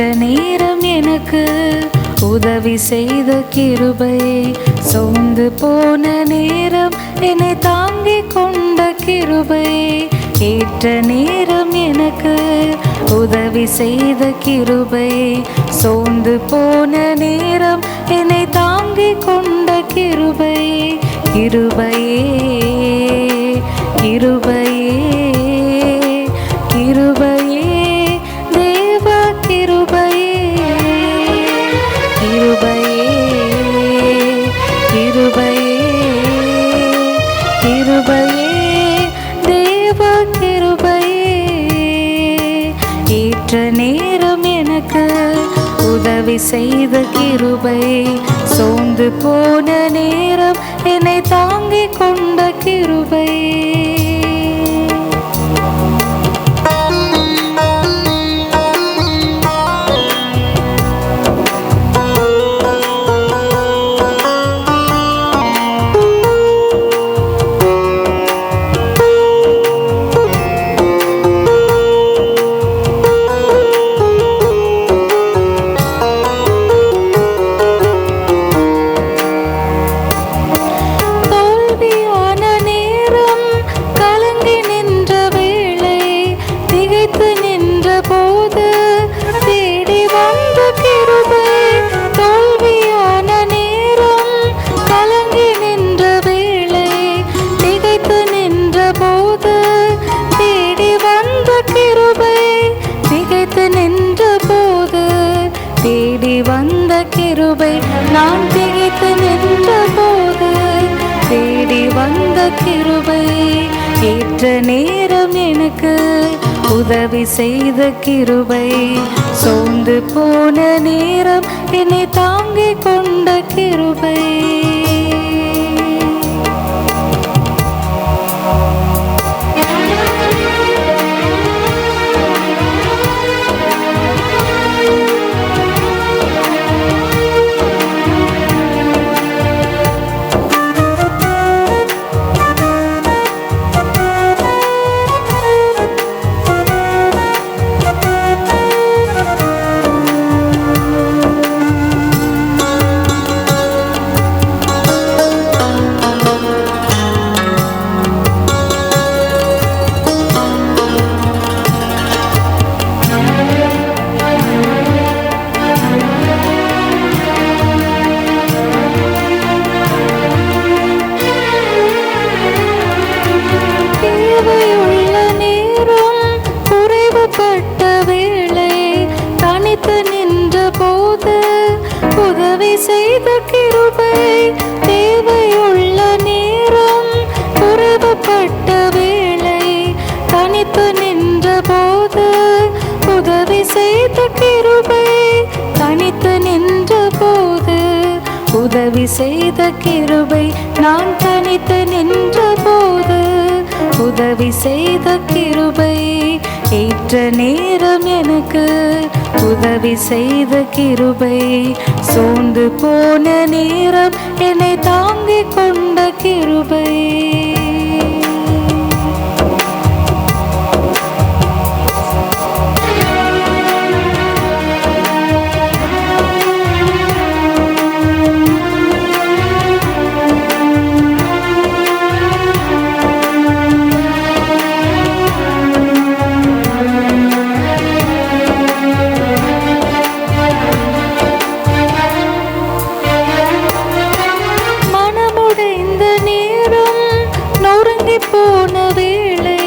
ஏற்ற நேரம் எனக்கு உதவி செய்த கிருபை. சோர்ந்து போன நேரம் என்னை தாங்கி கொண்ட கிருபை. ஏற்ற நேரம் எனக்கு உதவி செய்த கிருபை. சோர்ந்து போன நேரம் என்னை தாங்கி கொண்ட கிருபை. கிருபையே கிருபையே. செய்த கிருபை. சோர்ந்து போன நேரம் நான் திகைத்து நின்ற போது தேடி வந்த கிருபை ஏற்ற நேரம் எனக்கு உதவி செய்த கிருபை. சோர்ந்து போன நேரம் என்னை தாங்கிக் கொண்ட கிருபை. செய்த கிருபை தேவையுள்ள நேரம் குறைவுபட்ட வேளை தனித்து நின்ற போது உதவி செய்த கிருபை தனித்து நின்ற போது உதவி செய்த கிருபை நான் தனித்து நின்ற போது உதவி செய்த கிருபை ஏற்ற நேரம் எனக்கு உதவி செய்த கிருபை. சோர்ந்து போன நேரம் என்னை தாங்கிக் கொண்ட கிருபை. போன வேளை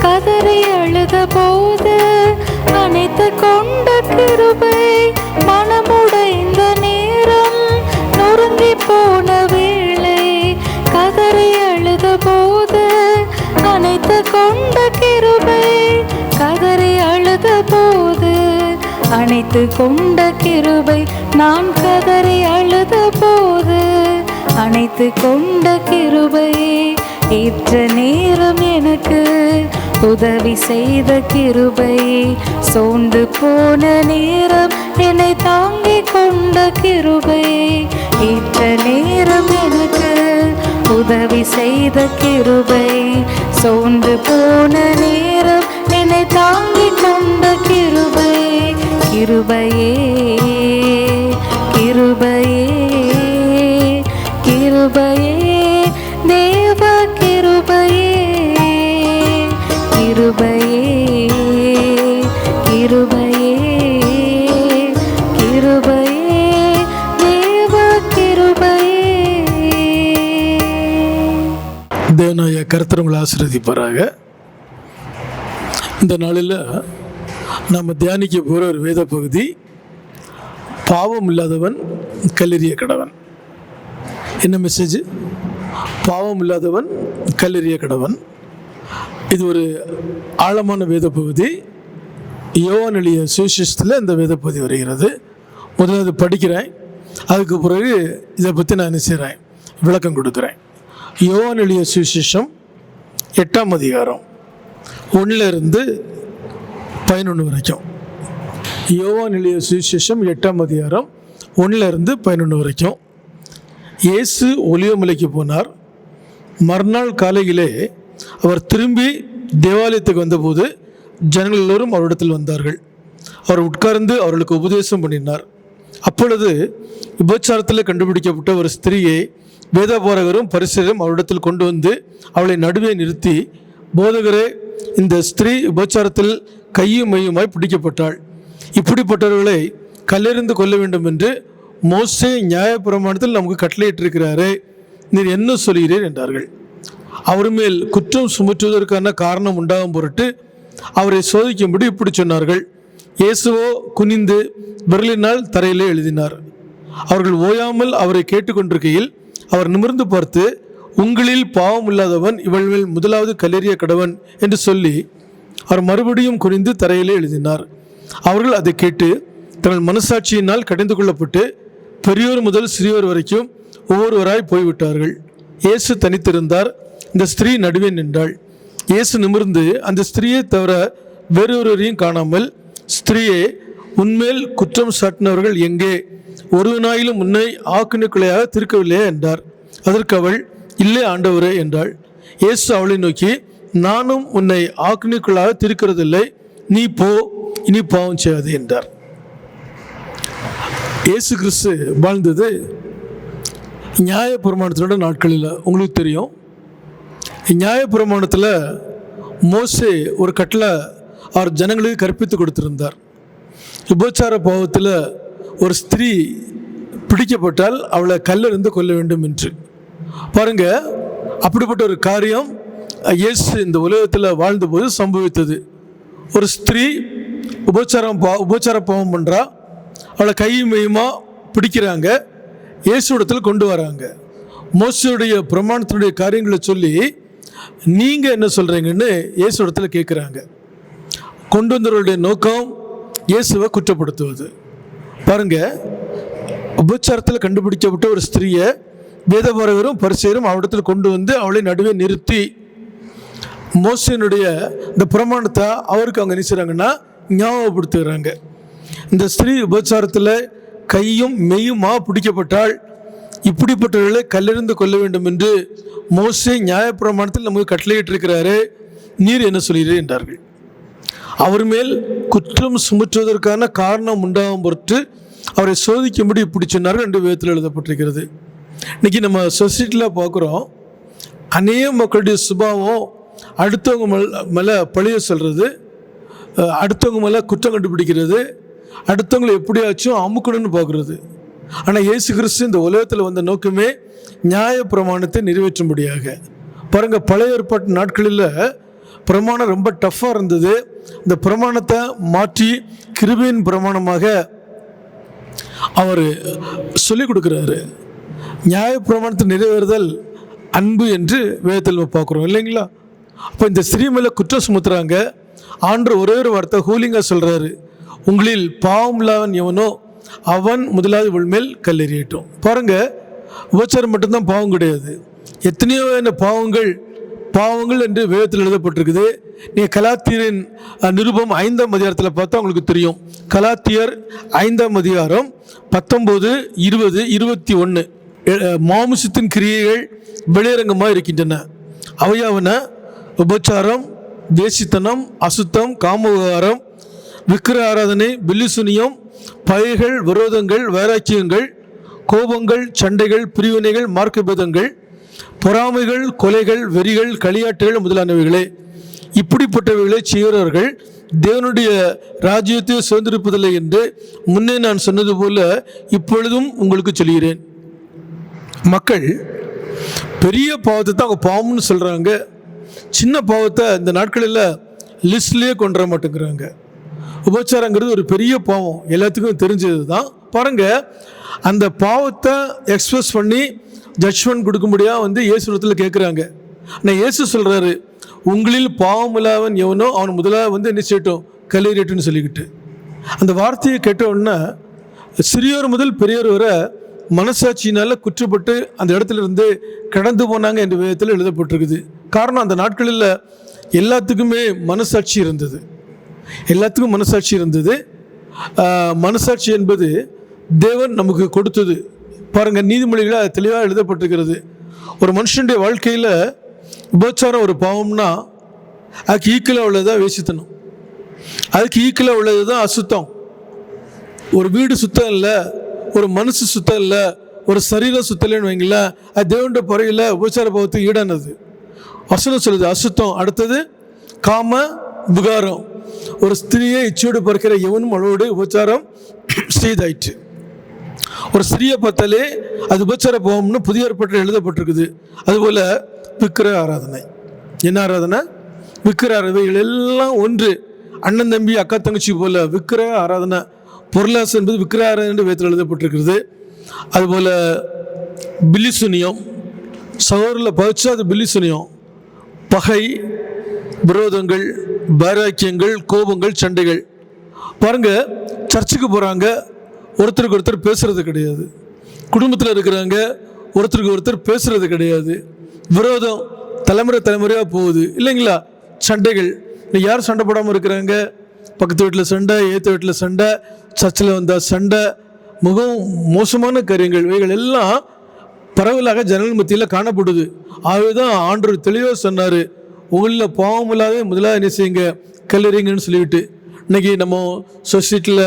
கதறி அழுத போது அனைத்து கொண்ட கிருபை மனமுடைந்த நேரம் நொறுங்கி போன வேளை கதறி அழுத போது அனைத்து கொண்ட கிருபை கதறி அழுத போது அனைத்து கொண்ட கிருபை நான் கதறி அழுத போது அனைத்து கொண்ட கிருபையே. ஏற்ற நேரம் எனக்கு உதவி செய்த கிருபை. சோர்ந்து போன நேரம் என்னை தாங்கிக் கொண்ட கிருபை. ஏற்ற நேரம் எனக்கு உதவி செய்த கிருபை. சோர்ந்து போன நேரம் என்னை தாங்கிக் கொண்ட கிருபை. கிருபையே கிருபையே கிருபையே. கிருபையே கிருபையே தேவ கிருபையே. தேவனாய கருத்தர் உங்களை ஆசீர்வதிப்பாராக. இந்த நாளில் நாம் தியானிக்க போகிற ஒரு வேத பகுதி பாவம் இல்லாதவன் கல்லெறிய கடவன். என்ன மெசேஜ் பாவம் இல்லாதவன் கல்லெறிய கடவன். இது ஒரு ஆழமான வேத பகுதி. யோவான் சுவிசேஷத்தில் இந்த வேதப்பதி வருகிறது. வருகிறது முதலாவது படிக்கிறேன். அதுக்கு பிறகு இதை பற்றி நான் என்ன செய்கிறேன் விளக்கம் கொடுக்குறேன். யோவான் சுவிசேஷம் எட்டாம் அதிகாரம் ஒன்றிலிருந்து பதினொன்று வரைக்கும். யோவான் சுவிசேஷம் எட்டாம் அதிகாரம் ஒன்றிலிருந்து பதினொன்று வரைக்கும். இயேசு ஒலிவமலைக்கு போனார். மறுநாள் காலையிலே அவர் திரும்பி தேவாலயத்துக்கு வந்தபோது ஜனங்கள் எல்லோரும் அவரிடத்தில் வந்தார்கள். அவர் உட்கார்ந்து அவர்களுக்கு உபதேசம் பண்ணினார். அப்பொழுது விபச்சாரத்தில் கண்டுபிடிக்கப்பட்ட ஒரு ஸ்திரீயை வேதபாரகரும் பரிசரும் அவரிடத்தில் கொண்டு வந்து அவளை நடுவே நிறுத்தி போதகரே இந்த ஸ்திரீ விபச்சாரத்தில் கையும் மையுமாய் பிடிக்கப்பட்டாள். இப்படிப்பட்டவர்களை கல்லெறிந்து கொள்ள வேண்டும் என்று மோசே நியாயப்பிரமாணத்தில் நமக்கு கட்டளையிட்டிருக்கிறாரே நீர் என்ன சொல்கிறீர்? என்றார்கள். அவர் மேல் குற்றம் சுமற்றுவதற்கான காரணம் உண்டாகும் பொருட்டு அவரை சோதிக்கும்படி இப்படி சொன்னார்கள். இயேசுவோ குனிந்து விரலினால் தரையிலே எழுதினார். அவர்கள் ஓயாமல் அவரை கேட்டுக்கொண்டிருக்கையில் அவர் நிமிர்ந்து பார்த்து உங்களில் பாவம் இல்லாதவன் இவள் மேல் முதலாவது கல்லெறிய கடவன் என்று சொல்லி அவர் மறுபடியும் குனிந்து தரையிலே எழுதினார். அவர்கள் அதை கேட்டு தங்கள் மனசாட்சியினால் கடிந்து கொள்ளப்பட்டு பெரியோர் முதல் சிறியோர் வரைக்கும் ஒவ்வொருவராய் போய்விட்டார்கள். இயேசு தனித்திருந்தார். இந்த ஸ்திரீ நடுவே நின்றாள். இயேசு நிமிர்ந்து அந்த ஸ்திரீயை தவிர வேறொருவரையும் காணாமல் ஸ்திரீயே உன்மேல் குற்றம் சாட்டினவர்கள் எங்கே? ஒருவனாயிலும் உன்னை ஆக்குநிக்குலையாக திருக்கவில்லையே? என்றார். அதற்கு அவள் இல்லை ஆண்டவரே என்றாள். இயேசு அவளை நோக்கி நானும் உன்னை ஆக்குநிக்குள்ளாக திருக்கிறதில்லை. நீ போ இனி பாவம் செய்யாது என்றார். இயேசு கிறிஸ்து வாழ்ந்தது நியாய பிரமாணத்தினோட நாட்களில். உங்களுக்கு தெரியும் நியாய பிரமாணத்தில் மோசே ஒரு கட்டில் அவர் ஜனங்களுக்கு கற்பித்து கொடுத்திருந்தார். விபச்சார பாவத்தில் ஒரு ஸ்திரீ பிடிக்கப்பட்டால் அவளை கல்லிருந்து கொல்ல வேண்டும் என்று. பாருங்க அப்படிப்பட்ட ஒரு காரியம் இயேசு இந்த உலகத்தில் வாழ்ந்தபோது சம்பவித்தது. ஒரு ஸ்திரீ உபச்சாரம் பா உபச்சார பாவம் பண்ணுறா அவளை கையும் மையுமாக பிடிக்கிறாங்க இயேசு இடத்துல கொண்டு வராங்க. மோசையுடைய பிரமாணத்தினுடைய காரியங்களை சொல்லி நீங்கள் என்ன சொல்கிறீங்கன்னு இயேசுடத்தில் கேட்குறாங்க கொண்டு வந்தவர்களுடைய நோக்கம் இயேசுவை குற்றப்படுத்துவது. பாருங்க உபச்சாரத்தில் கண்டுபிடிக்கப்பட்ட ஒரு ஸ்திரீயை வேதபாரகரும் பரிசெயரும் அவரிடத்தில் கொண்டு வந்து அவளை நடுவே நிறுத்தி மோசனுடைய இந்த பிரமாணத்தை அவருக்கு அவங்க நினைச்சுறாங்கன்னா ஞாபகப்படுத்துகிறாங்க இந்த ஸ்திரீ உபச்சாரத்தில் கையும் மெய்யுமா பிடிக்கப்பட்டால் இப்படிப்பட்டவர்களை கல்லெறிந்து கொள்ள வேண்டும் என்று மோசே நியாயப்பிரமாணத்தில் நமக்கு கட்டளையிட்டிருக்கிறாரு நீர் என்ன சொல்கிறீர் என்றார்கள். அவர் மேல் குற்றம் சுமற்றுவதற்கான காரணம் உண்டாகும் பொருட்டு அவரை சோதிக்கும்படி இப்படி சொன்னார்கள் ரெண்டு விதத்தில் எழுதப்பட்டிருக்கிறது. இன்னைக்கு நம்ம சொசைட்டியில் பார்க்குறோம் அநேக மக்களுடைய சுபாவம் அடுத்தவங்க மேல் மேலே பழிய சொல்கிறது அடுத்தவங்க மேலே குற்றம் கண்டுபிடிக்கிறது அடுத்தவங்களை எப்படியாச்சும் அமுக்கணும்னு பார்க்குறது. ஆனால் இயேசு கிறிஸ்து இந்த உலகத்தில் வந்த நோக்கமே நியாய பிரமாணத்தை நிறைவேற்றும்படியாக. பாருங்கள் பழைய ஏற்பாட்டு நாட்களில் பிரமாணம் ரொம்ப டஃப்பாக இருந்தது. இந்த பிரமாணத்தை மாற்றி கிருபியின் பிரமாணமாக அவர் சொல்லிக் கொடுக்குறாரு. நியாய பிரமாணத்தை நிறைவேறுதல் அன்பு என்று வேதத்தில் பார்க்குறோம் இல்லைங்களா? அப்போ இந்த ஸ்ரீமலை மேலே குற்றம் சுமத்துறாங்க. ஆண்டு ஒரே ஒரு வார்த்தை ஹூலிங்காக சொல்கிறாரு உங்களில் பாவம் இல்லாதவன் எவனோ அவன் முதலாவது உள்மேல் கல்லெறியட்டும். பாருங்கள் உபச்சாரம் மட்டும்தான் பாவம் கிடையாது. எத்தனையோ என்ன பாவங்கள் பாவங்கள் என்று வேதத்தில் எழுதப்பட்டிருக்குது. நீங்கள் கலாத்தியரின் நிருபம் ஐந்தாம் அதிகாரத்தில் பார்த்தா உங்களுக்கு தெரியும். கலாத்தியர் ஐந்தாம் அதிகாரம் பத்தொம்போது இருபது இருபத்தி ஒன்று மாமிசத்தின் கிரியைகள் வெளியரங்கமாக இருக்கின்றன. அவையாவன உபச்சாரம் தேசித்தனம் அசுத்தம் காமவிகாரம் விக்கிர ஆராதனை பில்லிசுனியம் பகைகள் விரோதங்கள் வைராக்கியங்கள் கோபங்கள் சண்டைகள் பிரிவினைகள் மார்க்கபேதங்கள் பொறாமைகள் கொலைகள் வெறிகள் களியாட்டுகள் முதலானவைகளே. இப்படிப்பட்டவைகளை செய்கிறவர்கள் தேவனுடைய ராஜ்யத்தை சுதந்திரிப்பதில்லை என்று முன்னே நான் சொன்னது போல இப்பொழுதும் உங்களுக்கு சொல்கிறேன். மக்கள் பெரிய பாவத்தை தான் அவங்க பாவம்னு சொல்கிறாங்க சின்ன பாவத்தை இந்த நாட்களில் லிஸ்ட்லேயே கொண்டு வர மாட்டேங்கிறாங்க. உபச்சாரங்கிறது ஒரு பெரிய பாவம். எல்லாத்துக்கும் தெரிஞ்சது தான் பாருங்க அந்த பாவத்தை எக்ஸ்பிரஸ் பண்ணி ஜட்ஜ்மெண்ட் கொடுக்கும்படியாக வந்து இயேசுரத்தில் கேட்குறாங்க ஆனால் இயேசு சொல்கிறாரு உங்களில் பாவம் இல்லாதவன் எவனோ அவன் முதலாக வந்து என்ன செய்யட்டும்? கல்லீரட்டுன்னு சொல்லிக்கிட்டு. அந்த வார்த்தையை கேட்ட சிறியோர் முதல் பெரியோர் வரை மனசாட்சியினால் குற்றப்பட்டு அந்த இடத்துல இருந்து கடந்து போனாங்க என்ற விதத்தில் எழுதப்பட்டிருக்குது. காரணம் அந்த நாட்களில் எல்லாத்துக்குமே மனசாட்சி இருந்தது. எல்லாத்துக்கும் மனசாட்சி இருந்தது. மனசாட்சி என்பது தேவன் நமக்கு கொடுத்தது. பாருங்கள் நீதிமொழிகளில் அது தெளிவாக எழுதப்பட்டிருக்கிறது. ஒரு மனுஷனுடைய வாழ்க்கையில் உபச்சாரம் ஒரு பாவம்னா அதுக்கு ஈக்குவலாக உள்ளதாக வேசித்தனம். அதுக்கு ஈக்குவலாக உள்ளது தான் அசுத்தம். ஒரு வீடு சுத்தம் இல்லை ஒரு மனசு சுத்தம் இல்லை ஒரு சரீரம் சுத்தம் இல்லைன்னு வைங்களேன் அது தேவண்ட பறையில் உபச்சார பாவத்துக்கு ஈடானது. வசனம் சொல்லுது அசுத்தம். அடுத்தது காம விகாரம். ஒரு ஸ்திரியை இச்சையோடு பார்க்கிற எவனும் அளவோடு உபச்சாரம் செய்தாயிற்று. ஒரு சிறிய பத்தலே அது உபச்சார போகம்னு புதிய ஏற்பாட்டில் எழுதப்பட்டிருக்குது. அதுபோல் விக்கிர ஆராதனை. என்ன ஆராதனை? விக்கிர ஆராதனைகள் எல்லாம் ஒன்று. அண்ணன் தம்பி அக்கா தங்கச்சி போல் விக்கிர ஆராதனை. பொருளாசு என்பது விக்கிர ஆராதனை என்று வேதத்தில் எழுதப்பட்டிருக்கிறது. அதுபோல் பில்லிசுனியம் சகோதரில் பகிச்சா அது பில்லிசுனியம் பகை விரோதங்கள் பாராக்கியங்கள் கோபங்கள் சண்டைகள். பாருங்கள் சர்ச்சுக்கு போகிறாங்க ஒருத்தருக்கு ஒருத்தர் பேசுறது கிடையாது. குடும்பத்தில் இருக்கிறவங்க ஒருத்தருக்கு ஒருத்தர் பேசுறது கிடையாது. விரோதம் தலைமுறை தலைமுறையாக போகுது. இல்லைங்களா? சண்டைகள். யார் சண்டை போடாமல் இருக்கிறாங்க பக்கத்து வீட்டில் சண்டை ஏற்ற வீட்டில் சண்டை சர்ச்சில் வந்தால் சண்டை மிகவும் மோசமான காரியங்கள். இவைகள் எல்லாம் பரவலாக ஜனங்கள் மத்தியில் காணப்படுது. ஆகவே தான் ஆண்டவர் தெளிவாக சொன்னார். உங்களில் பாவம் இல்லாத முதலாக என்ன செய்யுங்க? கல்லறிங்கன்னு சொல்லிவிட்டு. இன்னைக்கு நம்ம சொசைட்டியில்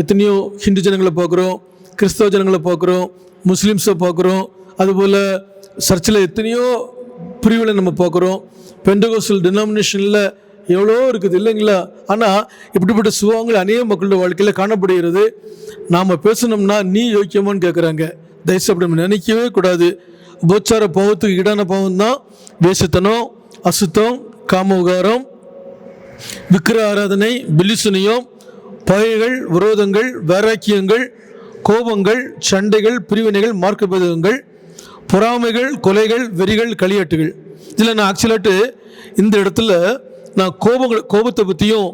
எத்தனையோ ஹிந்து ஜனங்களை பார்க்குறோம் கிறிஸ்தவ ஜனங்களை பார்க்குறோம் முஸ்லீம்ஸை பார்க்குறோம் அதுபோல் சர்ச்சில் எத்தனையோ பிரிவுகளை நம்ம பார்க்குறோம். பெண்டகோசல் டினாமினேஷனில் எவ்வளோ இருக்குது இல்லைங்களா? ஆனால் இப்படிப்பட்ட சுகங்கள் அநேக மக்களோட வாழ்க்கையில் காணப்படுகிறது. நாம் பேசணும்னா நீ யோக்கியமான்னு கேட்குறாங்க தயவுசெய்து அப்படி நம்ம நினைக்கவே கூடாது. உபச்சார பாவத்துக்கு ஈடான பாவம் தான் வேசத்தனம் அசுத்தம் காமவிகாரம் விக்கிர ஆராதனை பில்லிசுனியம் பகைகள் விரோதங்கள் வைராக்கியங்கள் கோபங்கள் சண்டைகள் பிரிவினைகள் மார்க்கபேதங்கள் பொறாமைகள் கொலைகள் வெறிகள் களியாட்டுகள். இதில் நான் ஆக்சுவலாட்டு இந்த இடத்துல நான் கோபங்கள் கோபத்தை பற்றியும்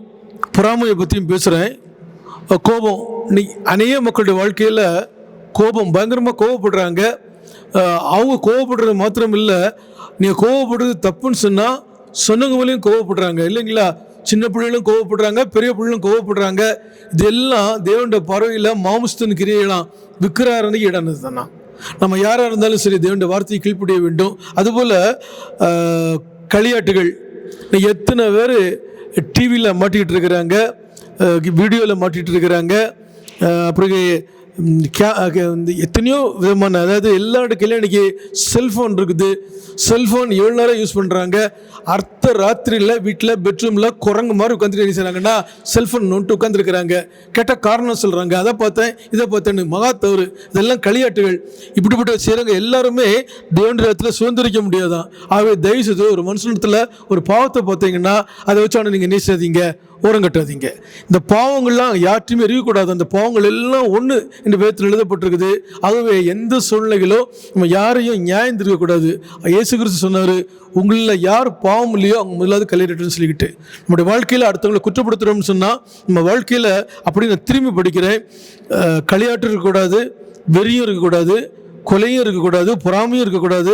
பொறாமையை பற்றியும் பேசுகிறேன் கோபம் நீ அநேக மக்களுடைய வாழ்க்கையில் கோபம் பயங்கரமாக கோபப்படுறாங்க. அவங்க கோவப்படுறது மாத்திரம் இல்லை நீங்கள் கோவப்படுறது தப்புன்னு சொன்னால் சொன்னவங்க மேலேயும் கோவப்படுறாங்க இல்லைங்களா? சின்ன பிள்ளைகளும் கோவப்படுறாங்க பெரிய பிள்ளைகளும் கோவப்படுறாங்க. இது எல்லாம் தேவனுடைய பறவையில் மாமுஸ்தன் கிரியெல்லாம் விக்கிராரனுக்கு இடனது தானா நம்ம யாராக இருந்தாலும் சரி தேவனுடைய வார்த்தையை கீழ்ப்படிய வேண்டும். அதுபோல் களியாட்டுகள். எத்தனை பேர் டிவியில் மாட்டிக்கிட்டு இருக்கிறாங்க வீடியோவில் மாட்டிகிட்டு இருக்கிறாங்க அப்புறம் எத்தனையோ விதமான அதாவது எல்லா இடத்துலையும் இன்னைக்கு செல்ஃபோன் இருக்குது. செல்ஃபோன் எவ்வளோ நேரம் யூஸ் பண்ணுறாங்க அர்த்த ராத்திரியில் வீட்டில் பெட்ரூமில் குரங்கு மாதிரி உட்காந்துட்டு என்ன செய்கிறாங்கன்னா செல்ஃபோன் நோட்டு உட்காந்துருக்குறாங்க கேட்ட காரணம் சொல்கிறாங்க அதை பார்த்தேன் இதை பார்த்தேன்னு மகா தவறு. இதெல்லாம் களியாட்டுகள். இப்படிப்பட்ட செய்கிறவங்க எல்லாருமே தேவனுடைய இடத்துல சுதந்திரிக்க முடியாதான். ஆகவே தயவு செய்து ஒரு மனுஷனத்தில் ஒரு பாவத்தை பார்த்தீங்கன்னா அதை வச்சு அவனை நீங்கள் நீசாதீங்க ஓரங்கட்டாதீங்க இந்த பாவங்கள்லாம் யார்ட்டையுமே அறியக்கூடாது அந்த பாவங்கள் எல்லாம் ஒன்று இந்த வேதத்தில் எழுதப்பட்டிருக்குது. ஆகவே எந்த சூழ்நிலைகளோ நம்ம யாரையும் நியாயம் திருக்கக்கூடாது. இயேசு கிறிஸ்து சொன்னார் உங்களில் யார் பாவம் இல்லையோ அவங்க முதலாவது கல்லறிட்டுன்னு சொல்லிக்கிட்டு. நம்முடைய வாழ்க்கையில் அடுத்தவங்களை குற்றப்படுத்துகிறோம்னு சொன்னால் நம்ம வாழ்க்கையில் அப்படி நான் திரும்பி படிக்கிறேன். களியாட்டு இருக்கக்கூடாது வெறியும் இருக்கக்கூடாது கொலையும் இருக்கக்கூடாது பொறாமையும் இருக்கக்கூடாது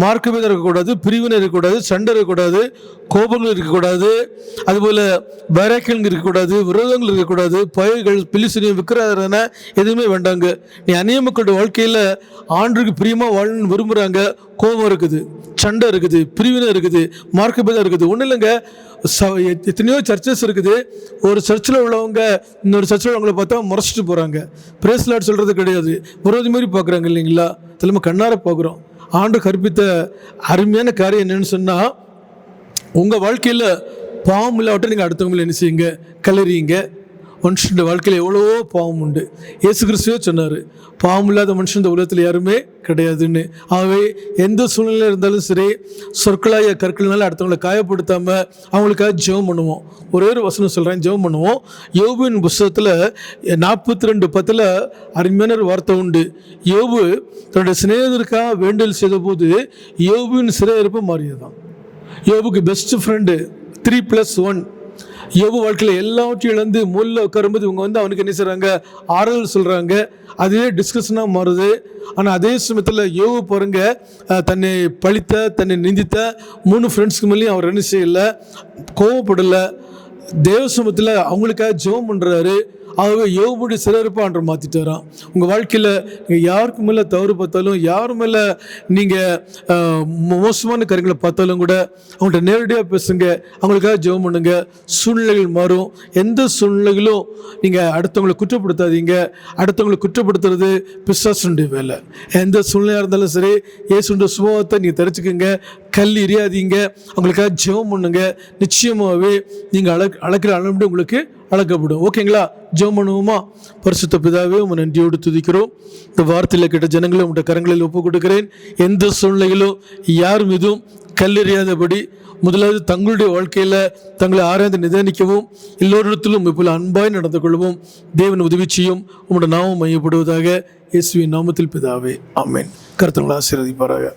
மார்க்கபேதம் இருக்கக்கூடாது பிரிவினை இருக்கக்கூடாது சண்டை இருக்கக்கூடாது கோபங்கள் இருக்கக்கூடாது அதுபோல் வைராக்கியங்கள் இருக்கக்கூடாது விரோதங்கள் இருக்கக்கூடாது பயிர்கள் பிலிசினியம் விற்கிறாரன எதுவுமே வேண்டாங்க. நீ அந்நிய மக்களோட வாழ்க்கையில் ஆண்டுக்கு பிரியமாக வாழணும்னு விரும்புகிறாங்க கோபம் இருக்குது சண்டை இருக்குது பிரிவினை இருக்குது மார்க்கபேதம் இருக்குது. ஒன்றும் இல்லைங்க. ச- எத்- எத்தனையோ சர்ச்சஸ் இருக்குது. ஒரு சர்ச்சில் உள்ளவங்க இன்னொரு சர்ச்சில் உள்ளவங்களை பார்த்தா முறைச்சிட்டு போகிறாங்க பிரேஸ்லாட் சொல்கிறது கிடையாது. விரோதி மாதிரி பார்க்குறாங்க இல்லைங்களா? தலைமை கண்ணார பார்க்குறோம் ஆண்டு கற்பித்த அருமையான காரியம் என்னன்னு சொன்னால் உங்கள் வாழ்க்கையில் பாவம் இல்லாவிட்ட நீங்கள் அடுத்தவங்களை என்ன செய்யுங்க? கலறியுங்க. மனுஷனுடைய வாழ்க்கையில் எவ்வளவோ பாவம் உண்டு. இயேசு கிறிஸ்துவே சொன்னார் பாவம் இல்லாத மனுஷன் இந்த உலகத்தில் யாருமே கிடையாதுன்னு. ஆகவே எந்த சூழ்நிலையில் இருந்தாலும் சரி சொற்களாய கற்களினால அடுத்தவங்களை காயப்படுத்தாமல் அவங்களுக்காக ஜெபம் பண்ணுவோம். ஒரே ஒரு வசனம் சொல்கிறேன் ஜெபம் பண்ணுவோம். யோபுவின் புஸ்தகத்தில் நாற்பத்தி ரெண்டு பத்தில் அருமையான ஒரு வார்த்தை உண்டு. யோபு தன்னுடைய சிநேகிதருக்காக வேண்டல் செய்தபோது யோபுவின் சிறையிருப்பு மாறியதான் யோபுக்கு best friend three plus one யோபு வாழ்க்கையில் எல்லாவற்றையும் இழந்து மூலில் உட்காரும்போது இவங்க வந்து அவனுக்கு என்ன செய்கிறாங்க ஆறுதல் சொல்கிறாங்க அதுவே டிஸ்கஷனாக மாறுது. ஆனால் அதே சமயத்தில் யோபு பாருங்க தன்னை பழித்த தன்னை நிந்தித்த மூணு ஃப்ரெண்ட்ஸ்க்கு மேலேயும் அவர் என்ன செய்யலை கோவப்படலை. தேவசமத்தில் அவங்களுக்காக ஜெபம் பண்ணுறாரு ஆகவே யோபுடைய சிறப்பாக அன்று மாற்றிட்டாராம் உங்கள் வாழ்க்கையில் நீங்கள் யாருக்கு மேலே தவறு பார்த்தாலும் யார் மேலே நீங்கள் மோசமான காரியங்களை பார்த்தாலும் கூட அவங்கள்ட்ட நேரடியாக பேசுங்க அவங்களுக்காக ஜெபம் பண்ணுங்க சூழ்நிலைகள் மாறும். எந்த சூழ்நிலைகளும் நீங்கள் அடுத்தவங்களை குற்றப்படுத்தாதீங்க. அடுத்தவங்களை குற்றப்படுத்துறது பிசாசுடைய வேலை. எந்த சூழ்நிலையாக இருந்தாலும் சரி இயேசுடைய சுபாவத்தை நீங்கள் தெரிஞ்சுக்கோங்க. கல் எரியாதீங்க. அவங்களுக்காக ஜெபம் பண்ணுங்க. நிச்சயமாகவே நீங்கள் அழக் அளக்கிற அளவு உங்களுக்கு அளக்கப்படும் ஓகேங்களா ஜெபம் பண்ணுவோமா? பரிசுத்த பிதாவே உங்க நன்றியோடு துதிக்கிறோம். இந்த வார்த்தையில் கேட்ட ஜனங்களை உங்கள்கிட்ட கரங்களில் ஒப்பு கொடுக்கிறேன். எந்த சூழ்நிலையிலும் யார் மீதும் கல்லெறியாதபடி முதலாவது தங்களுடைய வாழ்க்கையில் தங்களை ஆராய்ந்து நிதானிக்கவும். எல்லோரிடத்திலும் இப்போ அன்பாய் நடந்து கொள்வோம். தேவன் உதவி செய்யும். உங்களோட நாமம் மையப்படுவதாக இயேசுவின் நாமத்தில் பிதாவே. ஆமென். கருத்துங்களை ஆசீர்வதிப்பாராக.